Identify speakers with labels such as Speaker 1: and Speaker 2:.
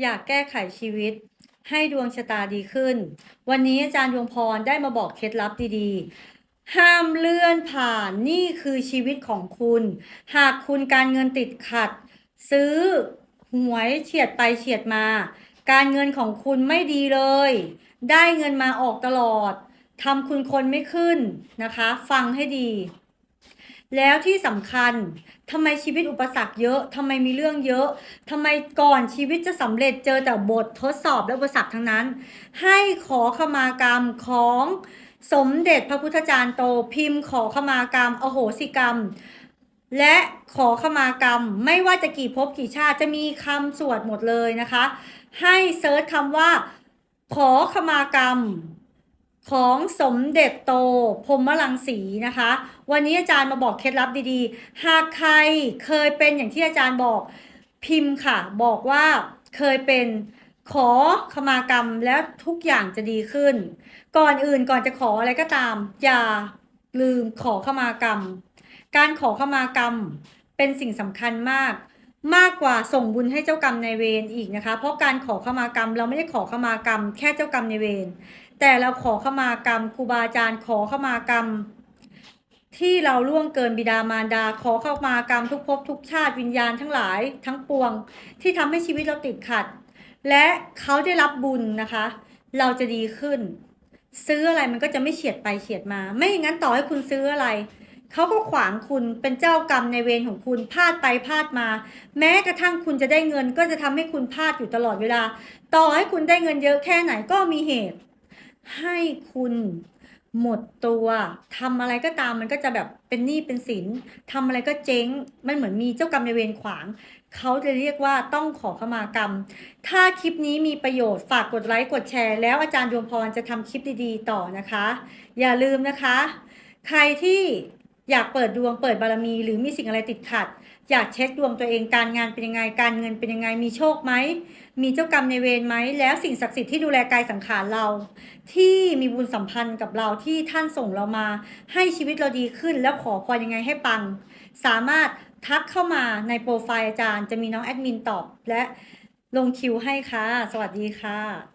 Speaker 1: อยากแก้ไขชีวิต ให้ดวงชะตาดีขึ้น วันนี้อาจารย์ดวงพรได้มาบอกเคล็ดลับดีๆ ห้ามเลื่อนผ่านนี่คือชีวิตของคุณ หากคุณการเงินติดขัด ซื้อหวยเฉียดไปเฉียดมา การเงินของคุณไม่ดีเลย ได้เงินมาออกตลอดทำคุณคนไม่ขึ้นนะคะ ฟังให้ดี แล้วที่สำคัญทำไมชีวิตอุปสรรคเยอะทำไมมีเรื่องเยอะทำไมก่อนชีวิตจะสำเร็จเจอแต่บททดสอบและอุปสรรคทั้งนั้น ให้ขอขมากรรมของสมเด็จพระพุทธจารย์โตพิมพ์ขอขมากรรม อโหสิกรรม และขอขมากรรม ไม่ว่าจะกี่ภพกี่ชาติจะมีคำสวดหมดเลยนะคะ ให้เซิร์ชคำว่า ขอขมากรรม ของสมเด็จโตพรมลังสีนะคะ วันนี้อาจารย์มาบอกเคล็ดลับดีๆ หากใครเคยเป็นอย่างที่อาจารย์บอกพิมพ์ค่ะ บอกว่าเคยเป็นขอขมากรรมแล้วทุกอย่างจะดีขึ้น ก่อนอื่นก่อนจะขออะไรก็ตาม อย่าลืมขอขมากรรม การขอขมากรรมเป็นสิ่งสำคัญมาก มากกว่าส่งบุญให้เจ้ากรรมนายเวรอีกนะคะ เพราะการขอขมากรรม เราไม่ได้ขอขมากรรม แค่เจ้ากรรมนายเวรแต่เราขอขมากรรมครูบาอาจารย์ขอขมากรรม ที่เราล่วงเกินบิดามารดา ขอเข้ามากรรมทุกภพทุกชาติวิญญาณทั้งหลายทั้งปวง ที่ทำให้ชีวิตเราติดขัด และเขาได้รับบุญนะคะ เราจะดีขึ้น ซื้ออะไรมันก็จะไม่เฉียดไปเฉียดมา ไม่อย่างนั้นต่อให้คุณซื้ออะไร เขาก็ขวางคุณเป็นเจ้ากรรมในเวรของคุณพลาดไปพลาดมา แม้กระทั่งคุณจะได้เงินก็จะทำให้คุณพลาดอยู่ตลอดเวลา ต่อให้คุณได้เงินเยอะแค่ไหนก็มีเหตุ ให้คุณหมดตัวทำอะไรก็ตามมันก็จะแบบเป็นหนี้เป็นสินทำอะไรก็เจ๊งมันเหมือนมีเจ้ากรรมในเวรขวาง เขาจะเรียกว่าต้องขอขมากรรม ถ้าคลิปนี้มีประโยชน์ฝากกดไลค์กดแชร์ แล้วอาจารย์ดวงพรจะทำคลิปดีๆ ต่อนะคะ อย่าลืมนะคะ ใครที่ อยากเปิดดวงเปิดบารมี หรือมีสิ่งอะไรติดขัด อยากเช็คดวงตัวเองการงานเป็นยังไงการเงินเป็นยังไงมีโชคไหมมีเจ้ากรรมในเวรไหมแล้วสิ่งศักดิ์สิทธิ์ที่ดูแลกายสังขารเรา ที่มีบุญสัมพันธ์กับเราที่ท่านส่งเรามา ให้ชีวิตเราดีขึ้น แล้วขอพรยังไงให้ปัง สามารถทักเข้ามาในโปรไฟล์อาจารย์ จะมีน้องแอดมินตอบและลงคิวให้ค่ะสวัสดีค่ะ